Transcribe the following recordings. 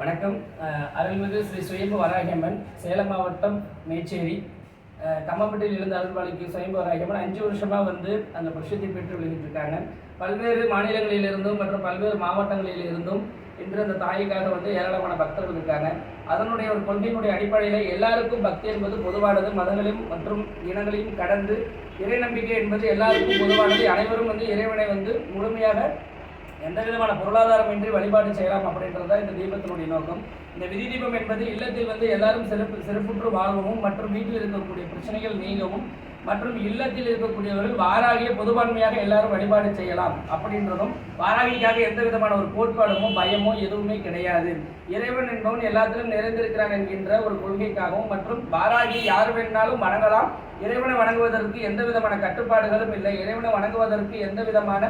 வணக்கம். அருள்மிகு ஸ்ரீ சுயம்பு வராகியம்மன் சேலம் மாவட்டம் மேச்சேரி. கம்மப்பட்டியில் கம்மம்பட்டியில் இருந்த அருள்வாளிக்கு சுயம்பு வராகியம்மன் அஞ்சு வருஷமாக வந்து அந்த பிரசித்தி பெற்று விளங்கிட்டு இருக்காங்க பல்வேறு மாநிலங்களிலிருந்தும் மற்றும் பல்வேறு மாவட்டங்களிலிருந்தும் இன்று அந்த தாய்க்காக வந்து ஏராளமான பக்தர்கள் இருக்காங்க. அதனுடைய ஒரு கொள்கையினுடைய அடிப்படையில் எல்லாருக்கும் பக்தி என்பது பொதுவானது. மதங்களையும் மற்றும் இனங்களையும் கடந்து இறை நம்பிக்கை என்பது எல்லாருக்கும் பொதுவானது. அனைவரும் வந்து இறைவனை வந்து முழுமையாக எந்த விதமான பொருளாதாரமின்றி வழிபாடு செய்யலாம் அப்படின்றது தான் இந்த தீபத்தினுடைய நோக்கம். இந்த விதி தீபம் என்பது இல்லத்தில் வந்து எல்லாரும் சிறப்பு சிறப்புற்று வாழ்வும் மற்றும் வீட்டில் இருக்கக்கூடிய பிரச்சனைகள் நீங்கவும் மற்றும் இல்லத்தில் இருக்கக்கூடியவர்கள் வாராகிய பொதுவான்மையாக எல்லாரும் வழிபாடு செய்யலாம் அப்படின்றதும் வாராகிக்காக எந்த விதமான ஒரு கோட்பாடுமோ பயமோ எதுவுமே கிடையாது. இறைவன் என்பவன் எல்லாத்திலும் நிறைந்திருக்கிறான் என்கின்ற ஒரு கொள்கைக்காகவும் மற்றும் வாராகி யார் வேணாலும் வணங்கலாம். இறைவனை வணங்குவதற்கு எந்த விதமான கட்டுப்பாடுகளும் இல்லை. இறைவனை வணங்குவதற்கு எந்த விதமான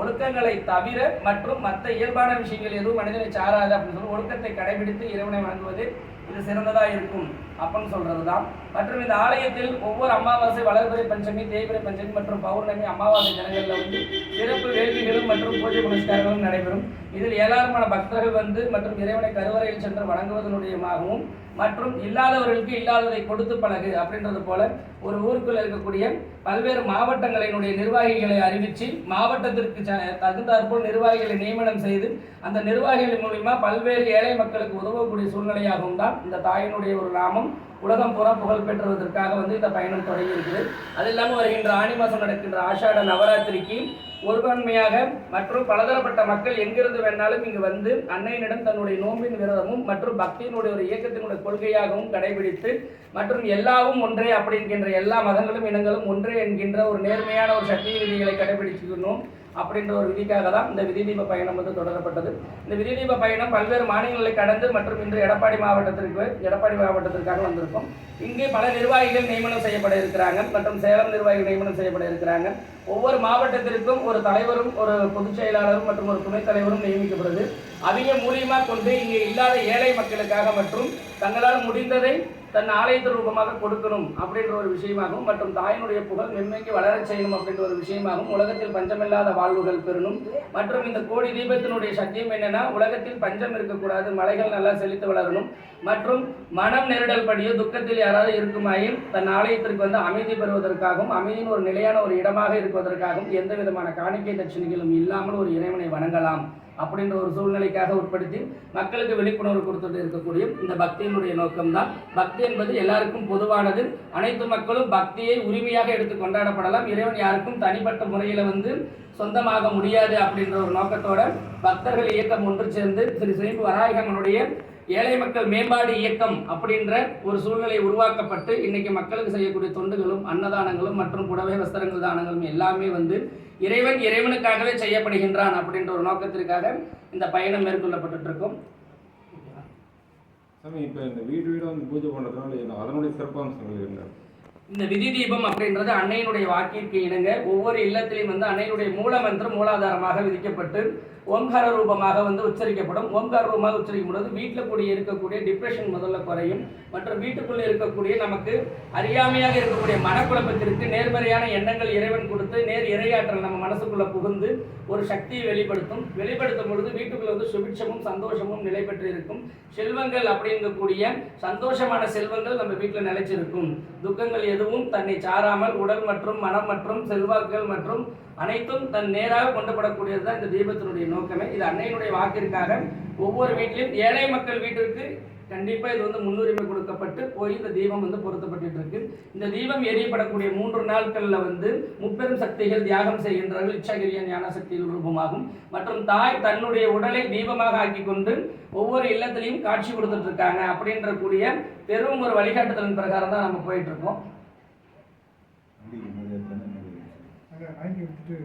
ஒழுக்கங்களை தவிர மற்றும் மற்ற இயல்பான விஷயங்கள் எதுவும் மனிதனை சாராது அப்படின்னு சொல்லி ஒழுக்கத்தை கடைபிடித்து இறைவனை வணங்குவது இது சிறந்ததாக இருக்கும் அப்படின்னு சொல்கிறது தான் மற்றும் இந்த ஆலயத்தில் ஒவ்வொரு அமாவாசை வளர்பிறை பஞ்சமி தேய்பிறை பஞ்சமி மற்றும் பௌர்ணமி அமாவாசை தினங்களில் வந்து சிறப்பு வேள்விகளும் மற்றும் பூஜை புனஸ்காரங்களும் நடைபெறும். இதில் ஏராளமான பக்தர்கள் வந்து மற்றும் இறைவனை கருவறையில் சென்று வணங்குவதனுடையமாகவும் மற்றும் இல்லாதவர்களுக்கு இல்லாததை கொடுத்து பழகு அப்படின்றது போல ஒரு ஊருக்குள்ள இருக்கக்கூடிய பல்வேறு மாவட்டங்களினுடைய நிர்வாகிகளை அறிவித்து மாவட்டத்திற்கு ச- தகுந்தாற்போல் நிர்வாகிகளை நியமனம் செய்து அந்த நிர்வாகிகள் மூலிமா பல்வேறு ஏழை மக்களுக்கு உதவக்கூடிய சூழ்நிலையாகவும் தான் இந்த தாயினுடைய ஒரு நாமம் உலகம் புற புகழ் பெற்றுவதற்காக வந்து இந்த பயணம் தொடங்கி இருக்குது அது இல்லாமல் வருகின்ற ஆணி மாதம் நடக்கின்ற ஆஷாட நவராத்திரிக்கு ஒருவன்மையாக மற்றும் பலதரப்பட்ட மக்கள் எங்கிருந்து வேணாலும் இங்கு வந்து அன்னையினிடம் தன்னுடைய நோம்பின் விரதமும் மற்றும் பக்தியினுடைய ஒரு இயக்கத்தினுடைய கொள்கையாகவும் கடைபிடித்து மற்றும் எல்லாவும் ஒன்றே அப்படி என்கின்ற எல்லா மதங்களும் இனங்களும் ஒன்றே என்கின்ற ஒரு நேர்மையான ஒரு சக்தி விதிகளை கடைபிடிச்சுக்கணும் அப்படின்ற ஒரு விதிக்காக தான் இந்த விதி தீப பயணம் வந்து தொடரப்பட்டது. இந்த விதி தீப பயணம் பல்வேறு மாநிலங்களை கடந்து மற்றும் இன்று எடப்பாடி மாவட்டத்திற்கு எடப்பாடி மாவட்டத்திற்காக வந்திருக்கும். இங்கே பல நிர்வாகிகள் நியமனம் செய்யப்பட இருக்கிறாங்க மற்றும் சேலம் நிர்வாகிகள் நியமனம் செய்யப்பட இருக்கிறாங்க. ஒவ்வொரு மாவட்டத்திற்கும் ஒரு தலைவரும் ஒரு பொதுச் செயலாளரும் மற்றும் ஒரு துணைத் தலைவரும் நியமிக்கப்படுது. அவங்க மூலியமாக கொண்டு இங்கே இல்லாத ஏழை மக்களுக்காக மற்றும் தங்களால் முடிந்ததை தன் ஆலயத்து ரூபமாக கொடுக்கணும் அப்படின்ற ஒரு விஷயமாகவும் மற்றும் தாயினுடைய புகழ் மென்மைக்கு வளரச் செய்யணும் அப்படின்ற ஒரு விஷயமாகவும் உலகத்தில் பஞ்சமில்லாத வாழ்வுகள் பெறணும். மற்றும் இந்த கோடி தீபத்தினுடைய சக்தியும் என்னென்னா உலகத்தில் பஞ்சம் இருக்கக்கூடாது மலைகள் நல்லா செழித்து வளரணும். மற்றும் மனம் நெருடல் படியோ துக்கத்தில் யாராவது இருக்குமாயின் தன் ஆலயத்திற்கு வந்து அமைதி பெறுவதற்காகவும் அமைதியின் ஒரு நிலையான ஒரு இடமாக இருப்பதற்காகவும் எந்த விதமான காணிக்கை தட்சணைகளும் இல்லாமல் ஒரு இறைவனை வணங்கலாம். அப்படின்ற ஒரு சூழ்நிலைக்காக உட்படுத்தி மக்களுக்கு விழிப்புணர்வு கொடுத்துட்டு இருக்கக்கூடிய இந்த பக்தியினுடைய நோக்கம்தான். பக்தி என்பது எல்லாருக்கும் பொதுவானது. அனைத்து மக்களும் பக்தியை உரிமையாக எடுத்து கொண்டாடப்படலாம். இறைவன் யாருக்கும் தனிப்பட்ட முறையில் வந்து சொந்தமாக முடியாது அப்படின்ற ஒரு நோக்கத்தோட பக்தர்கள் இயக்கம் ஒன்று சேர்ந்து திரு சுயம்பு வராயகமனுடைய ஏழை மக்கள் மேம்பாடு இயக்கம் அப்படின்ற ஒரு சூழ்நிலை உருவாக்கப்பட்டு இன்னைக்கு மக்களுக்கு செய்யக்கூடிய தொண்டுகளும் அன்னதானங்களும் மற்றும் புடவை வஸ்திரங்கள் தானங்களும் எல்லாமே வந்து இறைவன் இறைவனுக்காகவே செய்யப்படுகின்றான் அப்படின்ற ஒரு நோக்கத்திற்காக இந்த பயணம் மேற்கொள்ளப்பட்டு இருக்கும் சாமி இப்போ இந்த வீடு வீடாக வந்து பூஜை பண்ணுறதுனால என்ன அதனுடைய சிறப்பம்சங்கள் என்ன? இந்த விதி தீபம் அப்படின்றது அன்னையினுடைய வாக்கிற்கு இணங்க ஒவ்வொரு இல்லத்திலையும் வந்து அன்னையினுடைய மூலமந்திரம் மூலாதாரமாக விதிக்கப்பட்டு ஓம்கார ரூபமாக வந்து உச்சரிக்கப்படும். ஓம்கார ரூபமாக உச்சரிக்கும் பொழுது வீட்டில் கூடிய இருக்கக்கூடிய டிப்ரெஷன் முதல்ல குறையும். மற்றும் வீட்டுக்குள்ளே இருக்கக்கூடிய நமக்கு அறியாமையாக இருக்கக்கூடிய மனக்குழப்பத்திற்கு நேர்மறையான எண்ணங்கள் இறைவன் கொடுத்து நேர் இறையாற்றல் நம்ம மனசுக்குள்ளே புகுந்து ஒரு சக்தியை வெளிப்படுத்தும். வெளிப்படுத்தும் பொழுது வீட்டுக்குள்ளே வந்து சுபிட்சமும் சந்தோஷமும் நிலை பெற்றிருக்கும். செல்வங்கள் அப்படிங்கக்கூடிய சந்தோஷமான செல்வங்கள் நம்ம வீட்டில் நிலைச்சிருக்கும். துக்கங்கள் எதுவும் தன்னை சாராமல் உடல் மற்றும் மனம் மற்றும் செல்வாக்குகள் மற்றும் அனைத்தும் தன் நேராக கொண்டுபடக்கூடியது தான் இந்த தீபத்தினுடைய நோக்கமே. இது அன்னையினுடைய வாக்கிற்காக ஒவ்வொரு வீட்டிலும் ஏழை மக்கள் வீட்டிற்கு கண்டிப்பாக இது வந்து முன்னுரிமை கொடுக்கப்பட்டு போய் இந்த தீபம் வந்து பொருத்தப்பட்டு இருக்கு இந்த தீபம் எரியப்படக்கூடிய மூன்று நாட்களில் வந்து முப்பெரும் சக்திகள் தியாகம் செய்கின்றார்கள். இச்சாகிரிய ஞான சக்திகள் ரூபமாகும். மற்றும் தாய் தன்னுடைய உடலை தீபமாக ஆக்கி கொண்டு ஒவ்வொரு இல்லத்திலையும் காட்சி கொடுத்துட்டு இருக்காங்க அப்படின்ற கூடிய பெரும் ஒரு வழிகாட்டுதலின் பிரகாரம் தான் நம்ம போயிட்டு இருக்கோம் அங்கே வாங்கி விட்டுட்டு